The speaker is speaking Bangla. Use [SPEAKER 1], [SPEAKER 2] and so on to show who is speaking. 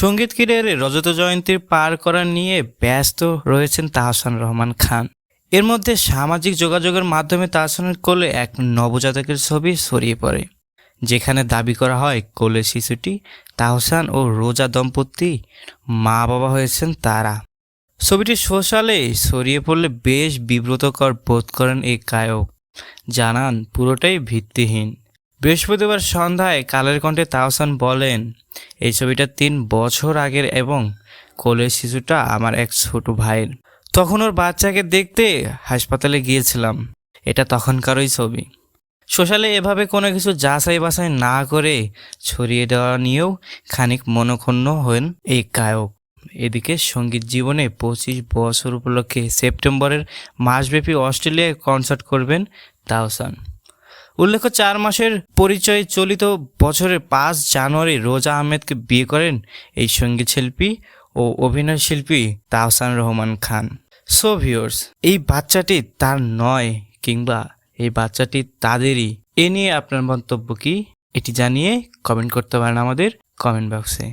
[SPEAKER 1] সংগীত ক্যারিয়ারে রজত জয়ন্তীর পার করা নিয়ে ব্যস্ত রয়েছেন তাহসান রহমান খান। এর মধ্যে সামাজিক যোগাযোগের মাধ্যমে তাহসানের কোলে এক নবজাতকের ছবি ছড়িয়ে পড়ে, যেখানে দাবি করা হয় কোলে শিশুটি তাহসান ও রোজা দম্পতি মা বাবা হয়েছেন তারা। ছবিটি সোশ্যালে ছড়িয়ে পড়লে বেশ বিব্রতকর বোধ করেন এই গায়ক। জানান, পুরোটাই ভিত্তিহীন। বৃহস্পতিবার সন্ধ্যায় কালের কণ্ঠে তাহসান বলেন, এই ছবিটা তিন বছর আগের এবং কোলের শিশুটা আমার এক ছোট ভাইয়ের। তখন ওর বাচ্চাকে দেখতে হাসপাতালে গিয়েছিলাম। এটা তখনকারই ছবি। সোশ্যালে এভাবে কোনো কিছু যাচাই বাছাই না করে ছড়িয়ে দেওয়া নিয়েও খানিক মনক্ষুণ্ণ হন এই গায়ক। এদিকে সংগীত জীবনে পঁচিশ বছর উপলক্ষে সেপ্টেম্বরের মাসব্যাপী অস্ট্রেলিয়ায় কনসার্ট করবেন তাওসান উল্লেখ্য, চার মাসের পরিচয় চলিত বছরের পাঁচ জানুয়ারি রোজা আহমেদকে বিয়ে করেন এই সংগীত শিল্পী ও অভিনয় শিল্পী তাহসান রহমান খান। সো ভিউর্স এই বাচ্চাটি তার নয় কিংবা এই বাচ্চাটি তাদেরই। এ নিয়ে আপনার মন্তব্য কি? এটি জানিয়ে কমেন্ট করতে পারেন আমাদের কমেন্ট বক্সে